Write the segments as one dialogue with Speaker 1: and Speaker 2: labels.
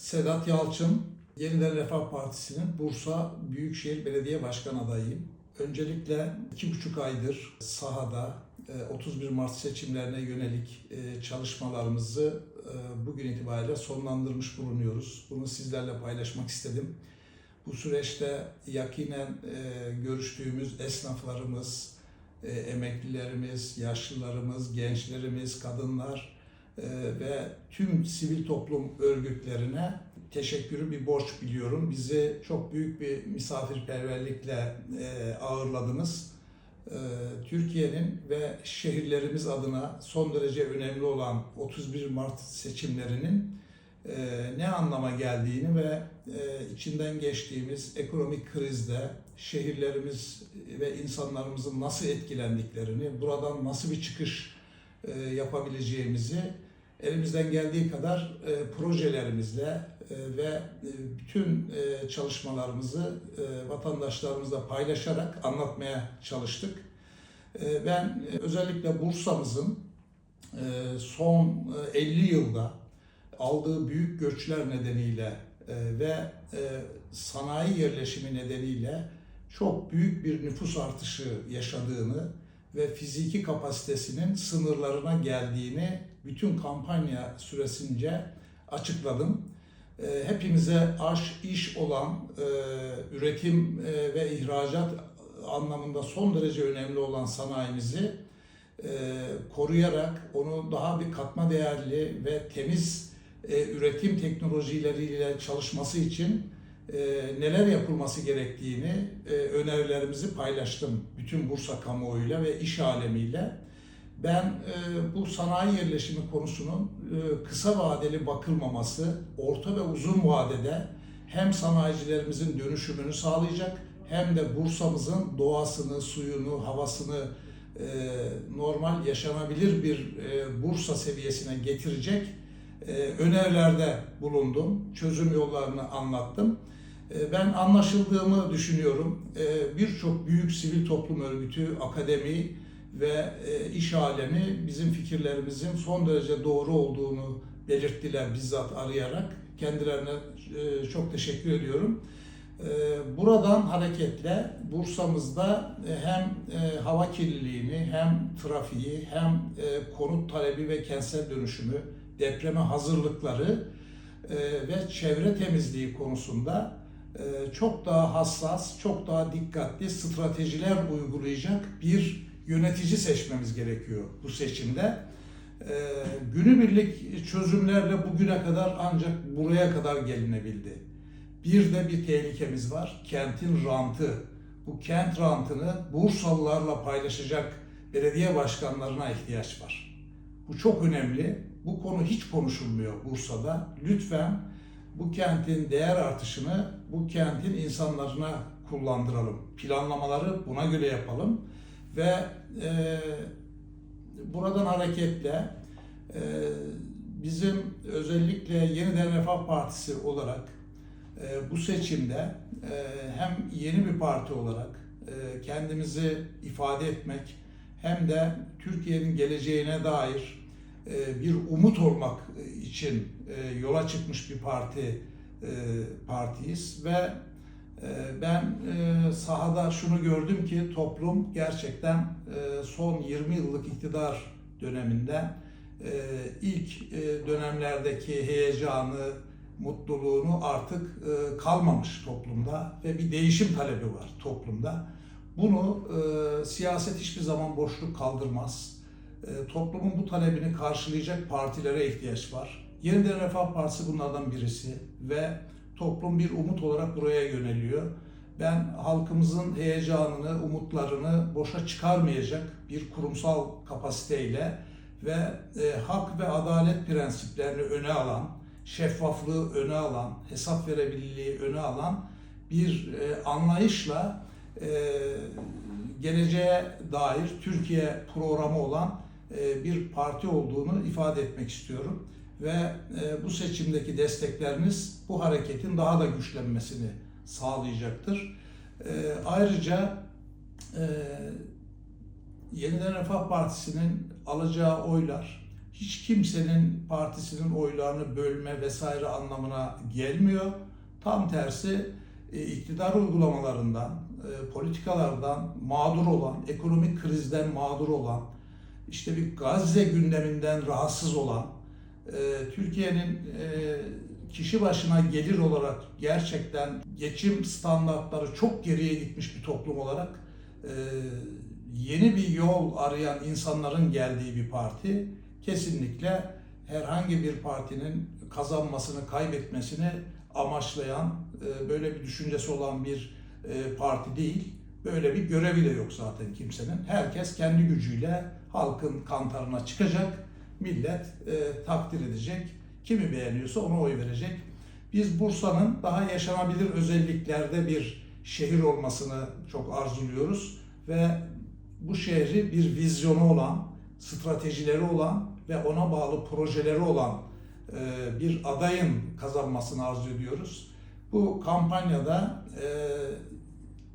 Speaker 1: Sedat Yalçın, Yeniden Refah Partisi'nin Bursa Büyükşehir Belediye Başkan adayıyım. Öncelikle iki buçuk aydır sahada e, 31 Mart seçimlerine yönelik e, çalışmalarımızı e, bugün itibariyle sonlandırmış bulunuyoruz. Bunu sizlerle paylaşmak istedim. Bu süreçte yakinen e, görüştüğümüz esnaflarımız, e, emeklilerimiz, yaşlılarımız, gençlerimiz, kadınlar e, ve tüm sivil toplum örgütlerine teşekkürü bir borç biliyorum. Bizi çok büyük bir misafirperverlikle e, ağırladınız. E, Türkiye'nin ve şehirlerimiz adına son derece önemli olan 31 Mart seçimlerinin e, ne anlama geldiğini ve e, içinden geçtiğimiz ekonomik krizde şehirlerimiz ve insanlarımızın nasıl etkilendiklerini, buradan nasıl bir çıkış yapabileceğimizi elimizden geldiği kadar e, projelerimizle e, ve e, bütün e, çalışmalarımızı e, vatandaşlarımızla paylaşarak anlatmaya çalıştık. E, ben e, özellikle Bursa'mızın e, son e, 50 yılda aldığı büyük göçler nedeniyle e, ve e, sanayi yerleşimi nedeniyle çok büyük bir nüfus artışı yaşadığını ve fiziki kapasitesinin sınırlarına geldiğini bütün kampanya süresince açıkladım. E, Hepimize aş, iş olan e, üretim e, ve ihracat anlamında son derece önemli olan sanayimizi e, koruyarak onu daha bir katma değerli ve temiz üretim teknolojileriyle çalışması için neler yapılması gerektiğini e, önerilerimizi paylaştım bütün Bursa kamuoyuyla ve iş alemiyle. Ben e, bu sanayi yerleşimi konusunun e, kısa vadeli bakılmaması, orta ve uzun vadede hem sanayicilerimizin dönüşümünü sağlayacak hem de Bursa'mızın doğasını, suyunu, havasını e, normal yaşanabilir bir e, Bursa seviyesine getirecek e, önerilerde bulundum. Çözüm yollarını anlattım. E, Ben anlaşıldığımı düşünüyorum. E, Birçok büyük sivil toplum örgütü, akademi ve e, iş alemi bizim fikirlerimizin son derece doğru olduğunu belirttiler bizzat arayarak. Kendilerine e, çok teşekkür ediyorum. E, Buradan hareketle Bursa'mızda e, hem hava kirliliğini hem trafiği hem konut talebi ve kentsel dönüşümü, depreme hazırlıkları ve çevre temizliği konusunda çok daha hassas, çok daha dikkatli stratejiler uygulayacak bir yönetici seçmemiz gerekiyor bu seçimde. E, Günübirlik çözümlerle bugüne kadar ancak buraya kadar gelinebildi. Bir de bir tehlikemiz var, kentin rantı. Bu kent rantını Bursalılarla paylaşacak belediye başkanlarına ihtiyaç var. Bu çok önemli. Bu konu hiç konuşulmuyor Bursa'da. Lütfen bu kentin değer artışını bu kentin insanlarına kullandıralım. Planlamaları buna göre yapalım ve e, buradan hareketle e, bizim özellikle Yeniden Refah Partisi olarak e, bu seçimde e, hem yeni bir parti olarak e, kendimizi ifade etmek hem de Türkiye'nin geleceğine dair bir umut olmak için e, yola çıkmış bir parti e, partiyiz ve e, ben e, sahada şunu gördüm ki toplum gerçekten e, son 20 yıllık iktidar döneminde e, ilk e, dönemlerdeki heyecanı, mutluluğunu artık e, kalmamış toplumda ve bir değişim talebi var toplumda. Bunu e, siyaset hiçbir zaman boşluk kaldırmaz. E, toplumun bu talebini karşılayacak partilere ihtiyaç var. Yeniden Refah Partisi bunlardan birisi ve toplum bir umut olarak buraya yöneliyor. Ben halkımızın heyecanını, umutlarını boşa çıkarmayacak bir kurumsal kapasiteyle ve e, hak ve adalet prensiplerini öne alan, şeffaflığı öne alan, hesap verebilirliği öne alan bir e, anlayışla e, geleceğe dair Türkiye programı olan bir parti olduğunu ifade etmek istiyorum. Ve e, bu seçimdeki destekleriniz bu hareketin daha da güçlenmesini sağlayacaktır. E, Ayrıca e, Yeniden Refah Partisi'nin alacağı oylar hiç kimsenin partisinin oylarını bölme vesaire anlamına gelmiyor. Tam tersi e, iktidar uygulamalarından, e, politikalardan mağdur olan, ekonomik krizden mağdur olan, işte bir Gazze gündeminden rahatsız olan, e, Türkiye'nin e, kişi başına gelir olarak gerçekten geçim standartları çok geriye gitmiş bir toplum olarak e, yeni bir yol arayan insanların geldiği bir parti kesinlikle herhangi bir partinin kazanmasını, kaybetmesini amaçlayan, e, böyle bir düşüncesi olan bir e, parti değil. Böyle bir görevi de yok zaten kimsenin. Herkes kendi gücüyle halkın kantarına çıkacak, millet e, takdir edecek. Kimi beğeniyorsa ona oy verecek. Biz Bursa'nın daha yaşanabilir özelliklerde bir şehir olmasını çok arzuluyoruz ve bu şehri bir vizyonu olan, stratejileri olan ve ona bağlı projeleri olan e, bir adayın kazanmasını arzu ediyoruz. Bu kampanyada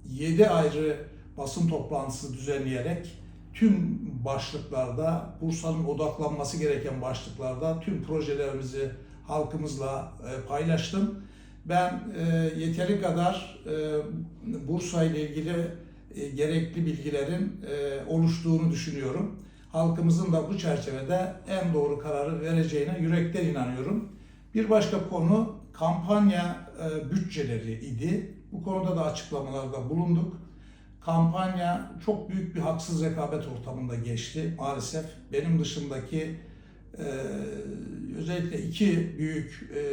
Speaker 1: 7 ayrı basın toplantısı düzenleyerek tüm başlıklarda, Bursa'nın odaklanması gereken başlıklarda tüm projelerimizi halkımızla e, paylaştım. Ben e, yeteri kadar e, Bursa ile ilgili gerekli bilgilerin oluştuğunu düşünüyorum. Halkımızın da bu çerçevede en doğru kararı vereceğine yürekten inanıyorum. Bir başka konu kampanya bütçeleri idi. Bu konuda da açıklamalarda bulunduk. Kampanya çok büyük bir haksız rekabet ortamında geçti maalesef. Benim dışındaki e, özellikle iki büyük e,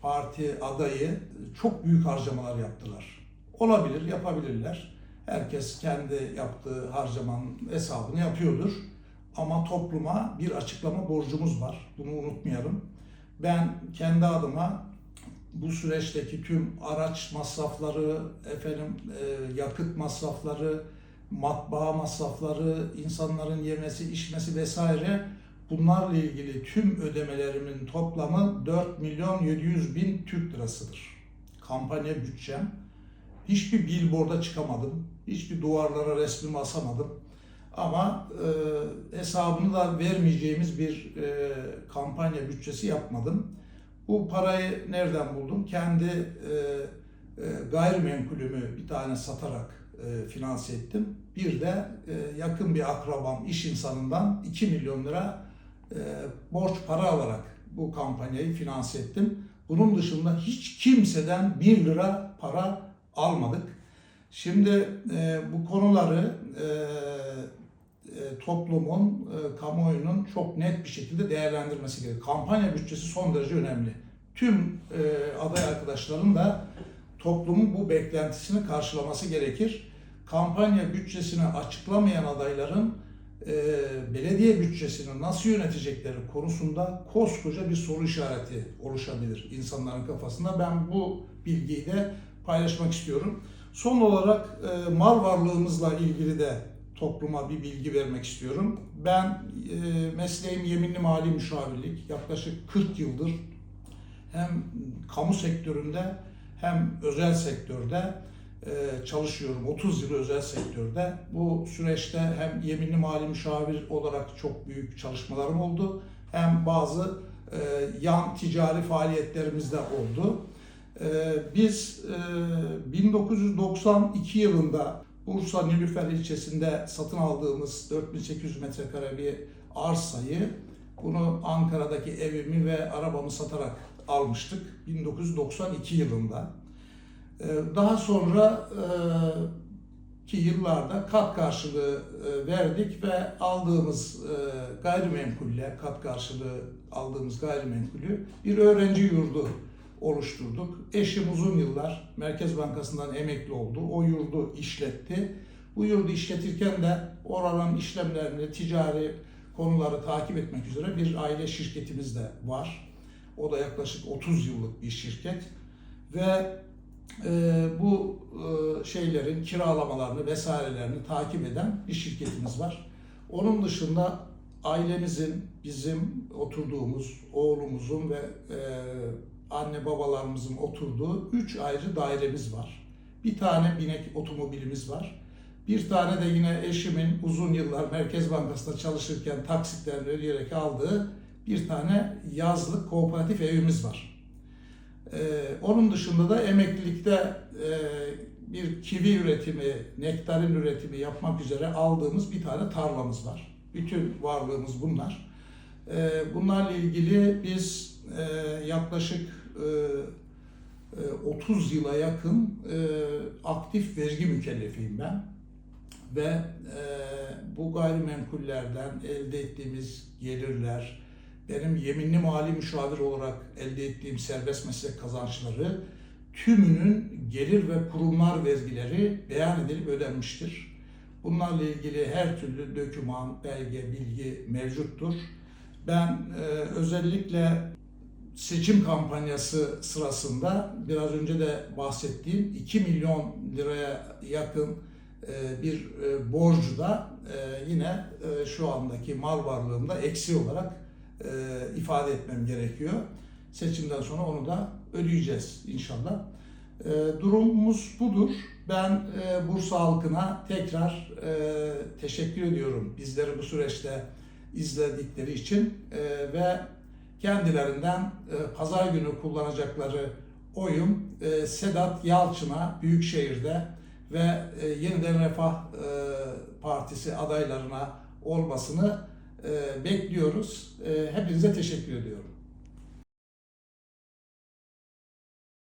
Speaker 1: parti adayı çok büyük harcamalar yaptılar. Olabilir, yapabilirler. Herkes kendi yaptığı harcamanın hesabını yapıyordur. Ama topluma bir açıklama borcumuz var. Bunu unutmayalım. Ben kendi adıma bu süreçteki tüm araç masrafları, efendim e, yakıt masrafları, matbaa masrafları, insanların yemesi, içmesi vesaire bunlarla ilgili tüm ödemelerimin toplamı 4 milyon 700 bin Türk lirasıdır. Kampanya bütçem. Hiçbir billboard'a çıkamadım. Hiçbir duvarlara resmimi asamadım. Ama e, hesabını da vermeyeceğimiz bir e, kampanya bütçesi yapmadım. Bu parayı nereden buldum? Kendi e, e, gayrimenkulümü bir tane satarak e, finanse ettim. Bir de e, yakın bir akrabam, iş insanından 2 milyon lira e, borç para alarak bu kampanyayı finanse ettim. Bunun dışında hiç kimseden 1 lira para almadık. Şimdi e, bu konuları e, toplumun, e, kamuoyunun çok net bir şekilde değerlendirmesi gerekiyor. Kampanya bütçesi son derece önemli. Tüm e, aday arkadaşların da toplumun bu beklentisini karşılaması gerekir. Kampanya bütçesini açıklamayan adayların belediye bütçesini nasıl yönetecekleri konusunda koskoca bir soru işareti oluşabilir insanların kafasında. Ben bu bilgiyi de paylaşmak istiyorum. Son olarak mal varlığımızla ilgili de topluma bir bilgi vermek istiyorum. Ben e, mesleğim yeminli mali müşavirlik. Yaklaşık 40 yıldır hem kamu sektöründe hem özel sektörde e, çalışıyorum. 30 yıl özel sektörde. Bu süreçte hem yeminli mali müşavir olarak çok büyük çalışmalarım oldu. Hem bazı e, yan ticari faaliyetlerimiz de oldu. E, biz e, 1992 yılında Bursa Nilüfer ilçesinde satın aldığımız 4800 metrekare bir arsayı bunu Ankara'daki evimi ve arabamı satarak almıştık 1992 yılında. Ee, daha sonra e, ki yıllarda kat karşılığı e, verdik ve aldığımız e, gayrimenkulle, kat karşılığı aldığımız gayrimenkulü bir öğrenci yurdu oluşturduk. Eşim uzun yıllar Merkez Bankası'ndan emekli oldu. O yurdu işletti. Bu yurdu işletirken de oranın işlemlerini, ticari konuları takip etmek üzere bir aile şirketimiz de var. O da yaklaşık 30 yıllık bir şirket ve e, bu e, şeylerin kiralamalarını vesairelerini takip eden bir şirketimiz var. Onun dışında ailemizin, bizim oturduğumuz, oğlumuzun ve e, anne babalarımızın oturduğu üç ayrı dairemiz var. Bir tane binek otomobilimiz var. Bir tane de yine eşimin uzun yıllar Merkez Bankası'nda çalışırken taksitlerini ödeyerek aldığı bir tane yazlık kooperatif evimiz var. Ee, onun dışında da emeklilikte e, bir kivi üretimi, nektarin üretimi yapmak üzere aldığımız bir tane tarlamız var. Bütün varlığımız bunlar. Ee, bunlarla ilgili biz e, yaklaşık 30 yıla yakın e, aktif vergi mükellefiyim ben ve e, bu gayrimenkullerden elde ettiğimiz gelirler, benim yeminli mali müşavir olarak elde ettiğim serbest meslek kazançları tümünün gelir ve kurumlar vergileri beyan edilip ödenmiştir. Bunlarla ilgili her türlü döküman, belge, bilgi mevcuttur. Ben e, özellikle seçim kampanyası sırasında biraz önce de bahsettiğim 2 milyon liraya yakın e, bir e, borcu da e, yine şu andaki mal varlığımda eksi olarak ifade etmem gerekiyor. Seçimden sonra onu da ödeyeceğiz inşallah. Durumumuz budur. Ben Bursa halkına tekrar teşekkür ediyorum bizleri bu süreçte izledikleri için ve kendilerinden e, pazar günü kullanacakları oyum e, Sedat Yalçın'a Büyükşehir'de ve e, Yeniden Refah e, Partisi adaylarına olmasını e, bekliyoruz. E, hepinize teşekkür ediyorum.